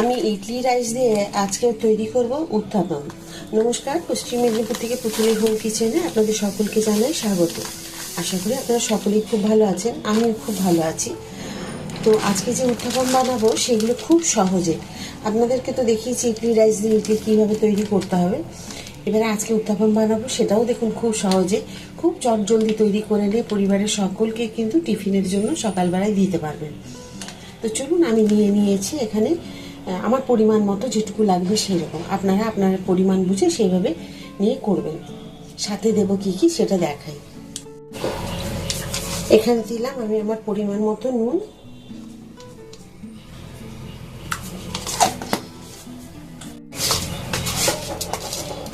আমি ইডলি রাইস দিয়ে আজকে তৈরি করব উত্থাপন। নমস্কার, পশ্চিম মেদিনীপুর থেকে পুতুলি হোম কিচেনে আপনাদের সকলকে জানাই স্বাগত। আশা করি আপনারা সকলেই খুব ভালো আছেন, আমিও খুব ভালো আছি। তো আজকে যে উত্থাপন বানাবো সেগুলো খুব সহজে। আপনাদেরকে তো দেখিয়েছি ইডলি রাইস দিয়ে ইডলি কীভাবে তৈরি করতে হবে। এবারে আজকে উত্থাপন বানাবো সেটাও দেখুন খুব সহজে। খুব চটজলদি তৈরি করে নিয়ে পরিবারের সকলকে কিন্তু টিফিনের জন্য সকালবেলায় দিতে পারবেন। তো চলুন আমি নিয়ে নিয়েছি এখানে আমার পরিমাণ মতো যেটুকু লাগবে সেই রকম আপনারা আপনার পরিমাণ বুঝে সেইভাবে নিয়ে করবেন। সাথে দেব কি কি সেটা দেখাই। এখানে দিলাম আমি আমার পরিমাণ মতো নুন।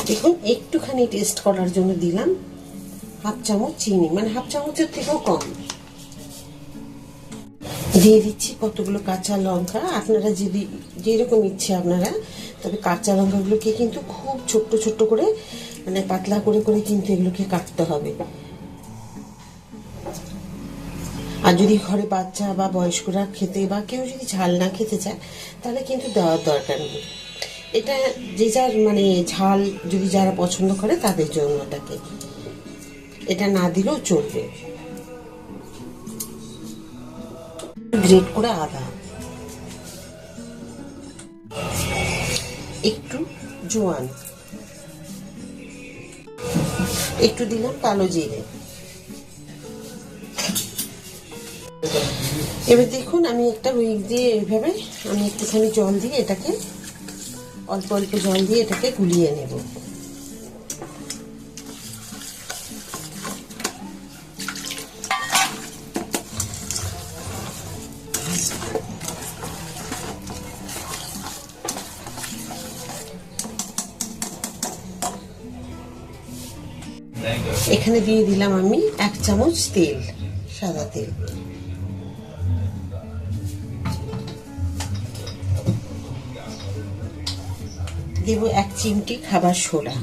দেখুন, একটুখানি টেস্ট করার জন্য দিলাম হাফ চামচ চিনি। মানে হাফ চামচের থেকেও কম। দিয়ে দিচ্ছি কতগুলো কাঁচা লঙ্কা। আপনারা যদি যেরকম ইচ্ছে আপনারা, তবে কাঁচা লঙ্কাগুলোকে কিন্তু খুব ছোট্ট ছোট্ট করে মানে পাতলা করে করে কিন্তু এগুলোকে কাটতে হবে। আর যদি ঘরে বাচ্চা বা বয়স্করা খেতে বা কেউ যদি ঝাল না খেতে চায়, তাহলে কিন্তু দেওয়ার দরকার নেই। এটা যে যার মানে ঝাল যদি যারা পছন্দ করে, তাদের জন্য এটাকে এটা না দিলেও চলবে। গ্রেট করে আদা একটু জোয়ান। একটু দিলাম কালো জিরে। এবার দেখুন, আমি একটা উইক দিয়ে এইভাবে আমি একটুখানি জল দিয়ে এটাকে, অল্প অল্প জল দিয়ে এটাকে গুলিয়ে নেব। এখানে দিয়ে দিলাম আমি এক চামচ তেল, সাদা তেল। দেব এক চিমটি খাবার সোডা।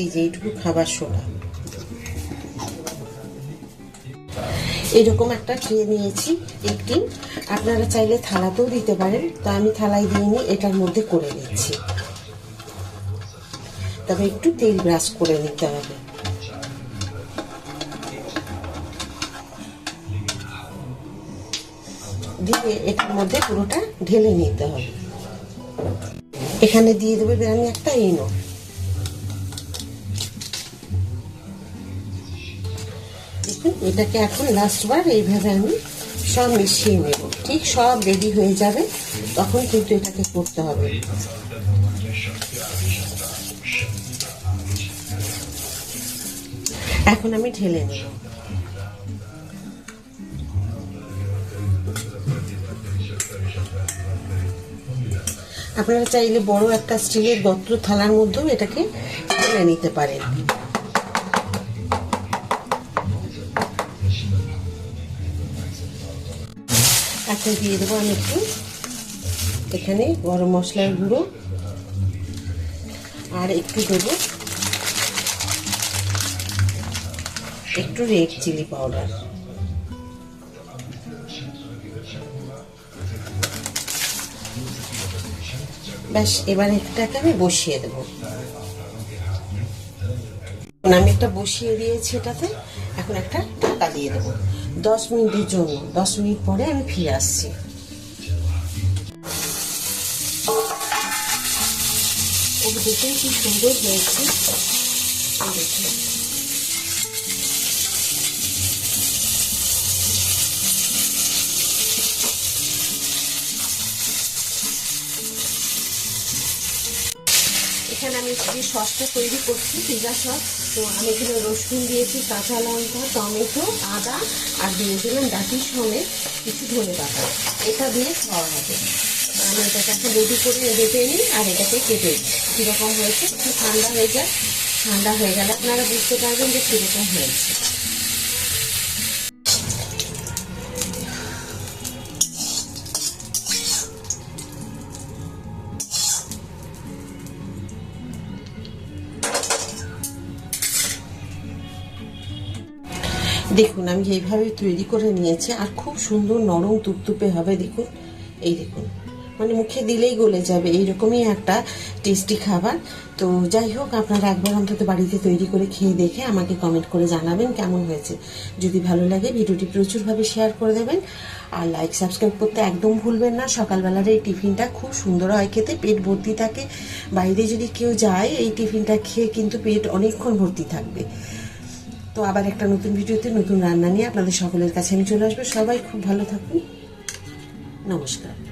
এই যে এইটুকু খাবার সোডা। এরকম একটা ট্রে নিয়েছি একটি আপনারা চাইলে থালাতেও দিতে পারেন। তো আমি থালায় দিইনি এটার মধ্যে করে নিচ্ছি। তবে একটু তেল ব্রাশ করে নিতে হবে। দিয়ে এটার মধ্যে পুরোটা ঢেলে নিতে হবে। এখানে দিয়ে দেবে আমি একটা ইনো। এটাকে এখন লাস্টবার এইভাবে আমি সব মিশিয়ে নেব। ঠিক সব রেডি হয়ে যাবে, তখন কিন্তু এটাকে করতে হবে। এখন আমি ঢেলে নেব। আপনারা চাইলে বড় একটা স্টিলের গত্র থালার মধ্যেও এটাকে ঢেলে নিতে পারেন। এখন দিয়ে দেবো আমি একটু। এখানে গরম মশলার গুঁড়ো। আর একটু দেবো একটু রেড চিলি পাউডার। ব্যাস, এবার এটাকে আমি বসিয়ে দেবো। আমি একটা বসিয়ে দিয়েছি এটাতে, এখন একটা ঢাকা দিয়ে দেবো। দশ মিনিটের জন্য, দশ মিনিট পরে আমি ফিরে আসছি। দেখুন কি সুন্দর হয়েছে। দেখুন। যে সসটা তৈরি করছি পিজা সস, তো আমি এখানে রসুন দিয়েছি, কাঁচা লঙ্কা, টমেটো, আদা, আর দিয়ে দিলাম ডাটির সঙ্গে কিছু ধনে পাতা। এটা দিয়ে খাওয়া হবে। আমি এটাকে এখন রেডি করে বেটে নিই আর এটাকে কেটে নিই। কীরকম হয়েছে? একটু ঠান্ডা হয়ে যায় ঠান্ডা হয়ে গেলে আপনারা বুঝতে পারবেন যে কীরকম হয়েছে। দেখুন, আমি এইভাবে তৈরি করে নিয়েছি আর খুব সুন্দর নরম তুপতুপে হবে, দেখুন। এই দেখুন মানে মুখে দিলেই গলে যাবে, এইরকমই একটা টেস্টি খাবার। তো যাই হোক, আপনারা একবার অন্তত বাড়িতে তৈরি করে খেয়ে দেখে আমাকে কমেন্ট করে জানাবেন কেমন হয়েছে। যদি ভালো লাগে, ভিডিওটি প্রচুরভাবে শেয়ার করে দেবেন। আর লাইক সাবস্ক্রাইব করতে একদম ভুলবেন না। সকালবেলার এই টিফিনটা খুব সুন্দর হয় খেতে, পেট ভর্তি থাকে। বাইরে যদি কেউ যায়, এই টিফিনটা খেয়ে কিন্তু পেট অনেকক্ষণ ভর্তি থাকবে। তো আবার একটা নতুন ভিডিওতে নতুন রান্না নিয়ে আপনাদের সকলের কাছে আমি চলে আসব। সবাই খুব ভালো থাকুন। নমস্কার।